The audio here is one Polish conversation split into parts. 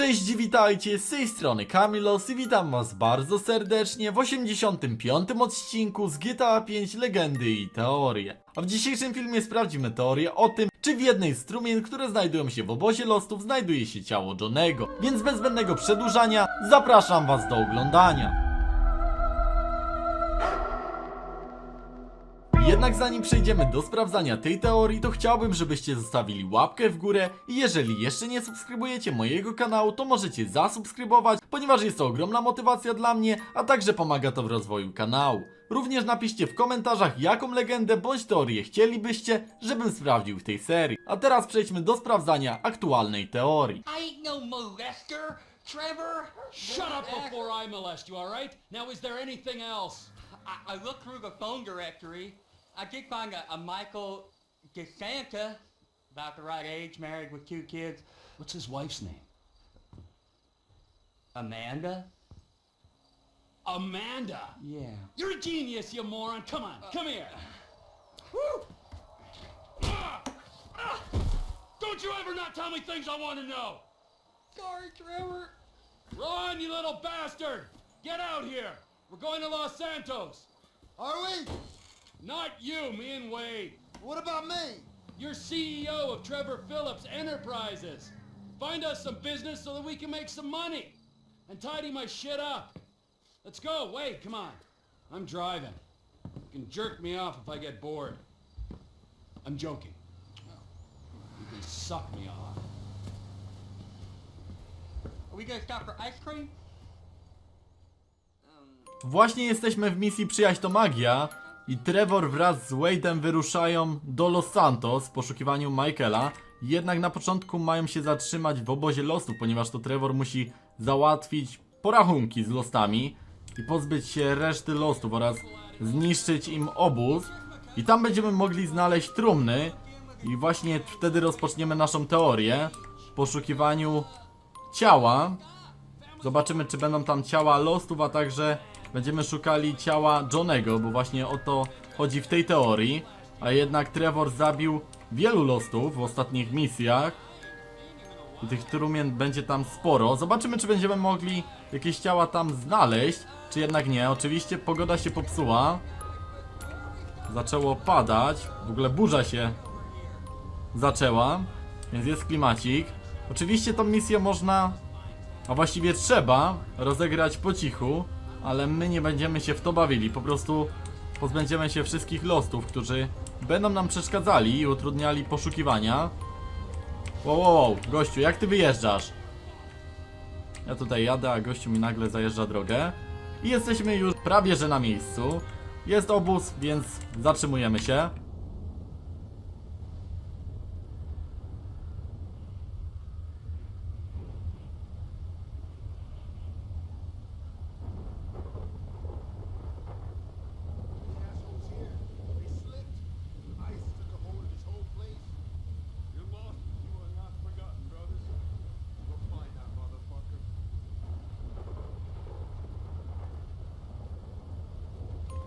Cześć, witajcie, z tej strony Kamilos i witam was bardzo serdecznie w 85. odcinku z GTA 5 Legendy i Teorie. A w dzisiejszym filmie sprawdzimy teorię o tym, czy w jednej z trumien, które znajdują się w obozie lostów, znajduje się ciało Johnego. Więc bez zbędnego przedłużania, zapraszam was do oglądania. Jednak zanim przejdziemy do sprawdzania tej teorii, to chciałbym, żebyście zostawili łapkę w górę i jeżeli jeszcze nie subskrybujecie mojego kanału, to możecie zasubskrybować, ponieważ jest to ogromna motywacja dla mnie, a także pomaga to w rozwoju kanału. Również napiszcie w komentarzach, jaką legendę bądź teorię chcielibyście, żebym sprawdził w tej serii. A teraz przejdźmy do sprawdzania aktualnej teorii. I ain't no molester, Trevor. Shut up before I molest you, all right? Now, is there anything else? I, I looked through the phone directory. I did find a, a Michael DeSanta, about the right age, married with two kids. What's his wife's name? Amanda? Amanda. Yeah. You're a genius, you moron. Come on, come here. Woo! Ah! Ah! Don't you ever not tell me things I want to know. Sorry, Trevor. Run, you little bastard! Get out here. We're going to Los Santos. Are we? Not you, me and Wade. What about me? You're CEO of Trevor Phillips Enterprises. Find us some business so that we can make some money. And tidy my shit up. Let's go. Wade, come on. I'm driving. You can jerk me off if I get bored. I'm joking. You can suck me off. Are we gonna stop for ice cream? Właśnie jesteśmy w misji Przyjaźń to Magia i Trevor wraz z Wade'em wyruszają do Los Santos w poszukiwaniu Michaela. Jednak na początku mają się zatrzymać w obozie losów, ponieważ to Trevor musi załatwić porachunki z lostami i pozbyć się reszty lostów oraz zniszczyć im obóz. I tam będziemy mogli znaleźć trumny i właśnie wtedy rozpoczniemy naszą teorię w poszukiwaniu ciała Zobaczymy, czy będą tam ciała Lostów, a także będziemy szukali ciała Johnego, bo właśnie o to chodzi w tej teorii. A jednak Trevor zabił wielu Lostów w ostatnich misjach. I tych trumien będzie tam sporo. Zobaczymy, czy będziemy mogli jakieś ciała tam znaleźć, czy jednak nie. Oczywiście pogoda się popsuła. Zaczęło padać. W ogóle burza się zaczęła, więc jest klimacik. Oczywiście tą misję można a właściwie trzeba rozegrać po cichu, ale my nie będziemy się w to bawili. Po prostu pozbędziemy się wszystkich lostów, którzy będą nam przeszkadzali i utrudniali poszukiwania. Wow, wow, wow, gościu, jak ty wyjeżdżasz? Ja tutaj jadę, a gościu mi nagle zajeżdża drogę. I jesteśmy już prawie że na miejscu. Jest obóz, więc zatrzymujemy się.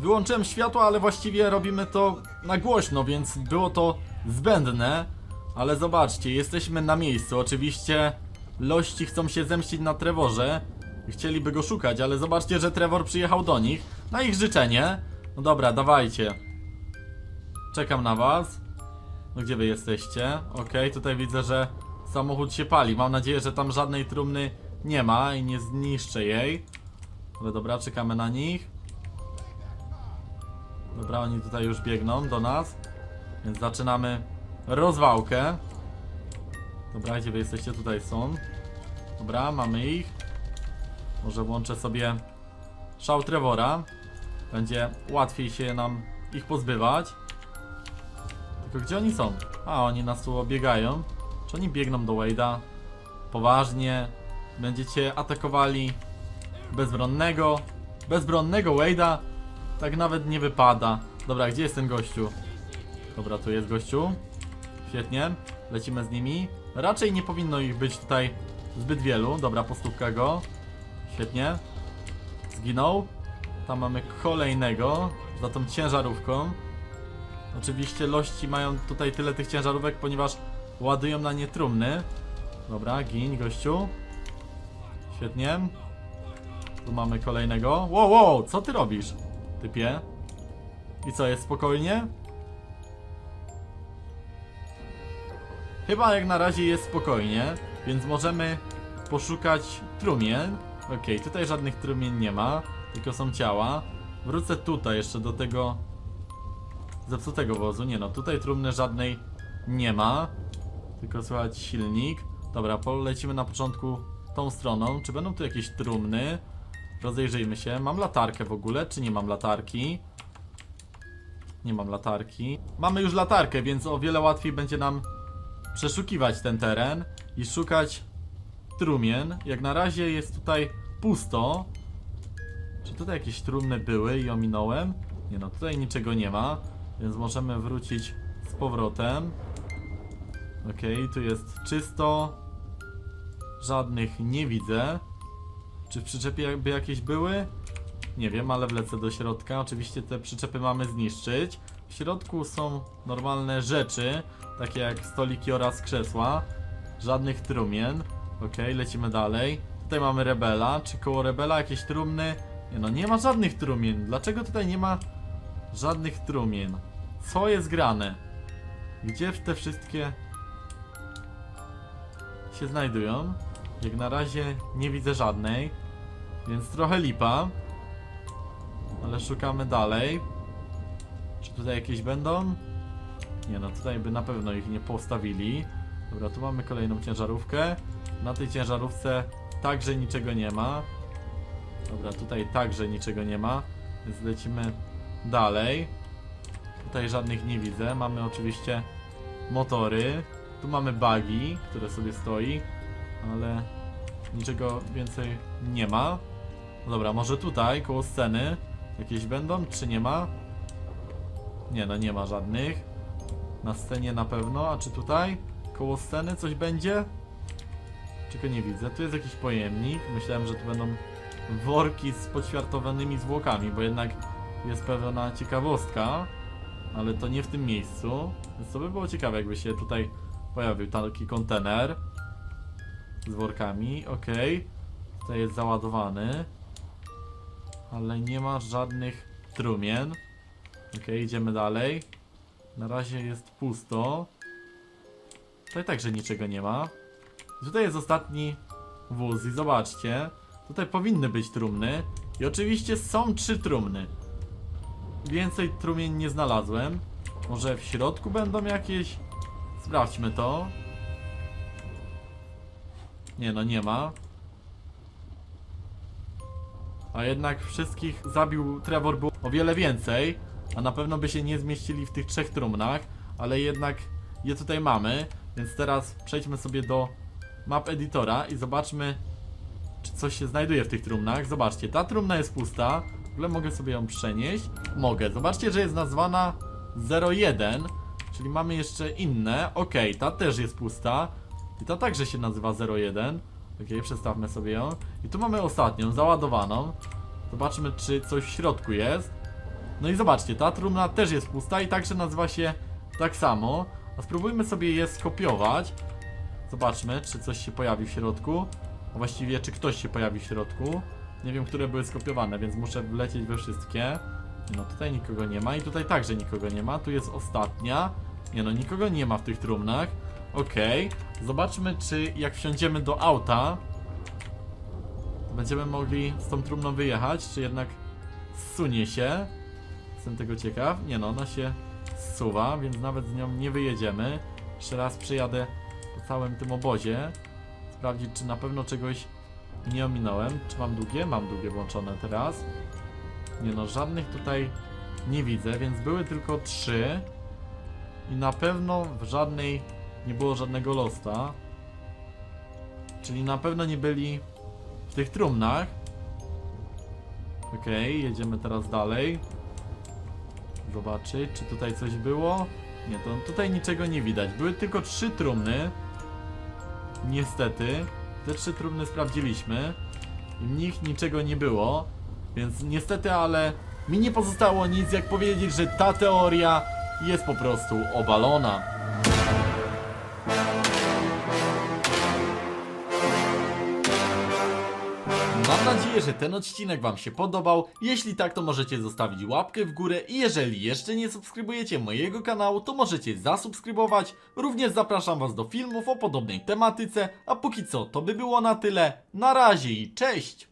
Wyłączyłem światło, ale właściwie robimy to na głośno, więc było to zbędne. Ale zobaczcie, jesteśmy na miejscu. Oczywiście lości chcą się zemścić na Trevorze chcieliby go szukać, ale zobaczcie, że Trevor przyjechał do nich na ich życzenie. No dobra, dawajcie. Czekam na was. No gdzie wy jesteście? Okej, tutaj widzę, że samochód się pali. Mam nadzieję, że tam żadnej trumny nie ma i nie zniszczę jej. Ale dobra, czekamy na nich. Dobra, oni tutaj już biegną do nas. Więc zaczynamy rozwałkę. Dobra, gdzie wy jesteście? Tutaj są. Dobra, mamy ich. Może włączę sobie szał Trevora. Będzie łatwiej się nam ich pozbywać. Tylko gdzie oni są? A, oni nas tu obiegają. Czy oni biegną do Wade'a? Poważnie? Będziecie atakowali bezbronnego? Bezbronnego Wade'a? Tak nawet nie wypada. Dobra, gdzie jest ten gościu? Dobra, tu jest gościu. Świetnie. Lecimy z nimi. Raczej nie powinno ich być tutaj zbyt wielu. Dobra, postówka go. Świetnie. Zginął. Tam mamy kolejnego. Za tą ciężarówką. Oczywiście lości mają tutaj tyle tych ciężarówek, ponieważ ładują na nie trumny. Dobra, gin, gościu. Świetnie. Tu mamy kolejnego. Wow, wow, co ty robisz, typie? I co, jest spokojnie? Chyba jak na razie jest spokojnie, więc możemy poszukać trumien. Okej, tutaj żadnych trumien nie ma, tylko są ciała. Wrócę tutaj jeszcze do tego zepsutego wozu. Nie no, tutaj trumny żadnej nie ma, tylko słychać silnik. Dobra, polecimy na początku tą stroną. Czy będą tu jakieś trumny? Rozejrzyjmy się. Mam latarkę w ogóle, czy nie mam latarki? Nie mam latarki. Mamy już latarkę, więc o wiele łatwiej będzie nam przeszukiwać ten teren i szukać trumien. Jak na razie jest tutaj pusto. Czy tutaj jakieś trumny były i ominąłem? Nie no, tutaj niczego nie ma, więc możemy wrócić z powrotem. Okej, tu jest czysto. Żadnych nie widzę. Czy w przyczepie by jakieś były? Nie wiem, ale wlecę do środka. Oczywiście te przyczepy mamy zniszczyć. W środku są normalne rzeczy, takie jak stoliki oraz krzesła. Żadnych trumien. Okej, lecimy dalej. Tutaj mamy rebela. Czy koło rebela jakieś trumny? Nie no, nie ma żadnych trumien. Dlaczego tutaj nie ma żadnych trumien? Co jest grane? Gdzie te wszystkie się znajdują? Jak na razie nie widzę żadnej, więc trochę lipa. Ale szukamy dalej. Czy tutaj jakieś będą? Nie no, tutaj by na pewno ich nie postawili. Dobra, tu mamy kolejną ciężarówkę. Na tej ciężarówce także niczego nie ma. Dobra, tutaj także niczego nie ma, więc lecimy dalej. Tutaj żadnych nie widzę. Mamy oczywiście motory. Tu mamy buggy, które sobie stoi, ale niczego więcej nie ma. Dobra, może tutaj, koło sceny, jakieś będą, czy nie ma? Nie, no nie ma żadnych. Na scenie na pewno, a czy tutaj? Koło sceny coś będzie? Czego nie widzę? Tu jest jakiś pojemnik. Myślałem, że tu będą worki z poćwiartowanymi zwłokami, bo jednak jest pewna ciekawostka, ale to nie w tym miejscu. Więc to by było ciekawe, jakby się tutaj pojawił taki kontener z workami. Okej, tutaj jest załadowany, ale nie ma żadnych trumien. Okej, idziemy dalej. Na razie jest pusto. Tutaj także niczego nie ma. Tutaj jest ostatni wóz i zobaczcie. Tutaj powinny być trumny. I oczywiście są trzy trumny. Więcej trumien nie znalazłem. Może w środku będą jakieś? Sprawdźmy to. Nie no, nie ma. A jednak wszystkich zabił Trevor było o wiele więcej. A na pewno by się nie zmieścili w tych trzech trumnach. Ale jednak je tutaj mamy. Więc teraz przejdźmy sobie do map editora i zobaczmy czy coś się znajduje w tych trumnach. Zobaczcie, ta trumna jest pusta. W ogóle mogę sobie ją przenieść. Mogę. Zobaczcie, że jest nazwana 01. Czyli mamy jeszcze inne. Ok, ta też jest pusta. I ta także się nazywa 01. Ok, przestawmy sobie ją. I tu mamy ostatnią, załadowaną. Zobaczmy, czy coś w środku jest. No i zobaczcie, ta trumna też jest pusta i także nazywa się tak samo. A spróbujmy sobie je skopiować. Zobaczmy, czy coś się pojawi w środku. A właściwie, czy ktoś się pojawi w środku. Nie wiem, które były skopiowane, więc muszę wlecieć we wszystkie. No, tutaj nikogo nie ma i tutaj także nikogo nie ma. Tu jest ostatnia. Nie no, nikogo nie ma w tych trumnach. Okej. Zobaczmy, czy jak wsiądziemy do auta, będziemy mogli z tą trumną wyjechać, czy jednak zsunie się. Jestem tego ciekaw. Nie no, ona się zsuwa, więc nawet z nią nie wyjedziemy. Jeszcze raz przyjadę po całym tym obozie. Sprawdzić, czy na pewno czegoś nie ominąłem. Czy mam długie? Mam długie włączone teraz. Nie no, żadnych tutaj nie widzę, więc były tylko trzy. I na pewno w żadnej nie było żadnego losta. Czyli na pewno nie byli w tych trumnach. Okej, jedziemy teraz dalej. Zobaczyć, czy tutaj coś było. Nie, to tutaj niczego nie widać. Były tylko trzy trumny. Niestety. Te trzy trumny sprawdziliśmy. W nich niczego nie było. Więc niestety, ale mi nie pozostało nic jak powiedzieć, że ta teoria jest po prostu obalona. Mam nadzieję, że ten odcinek Wam się podobał. Jeśli tak, to możecie zostawić łapkę w górę i jeżeli jeszcze nie subskrybujecie mojego kanału, to możecie zasubskrybować. Również zapraszam Was do filmów o podobnej tematyce, a póki co to by było na tyle. Na razie i cześć!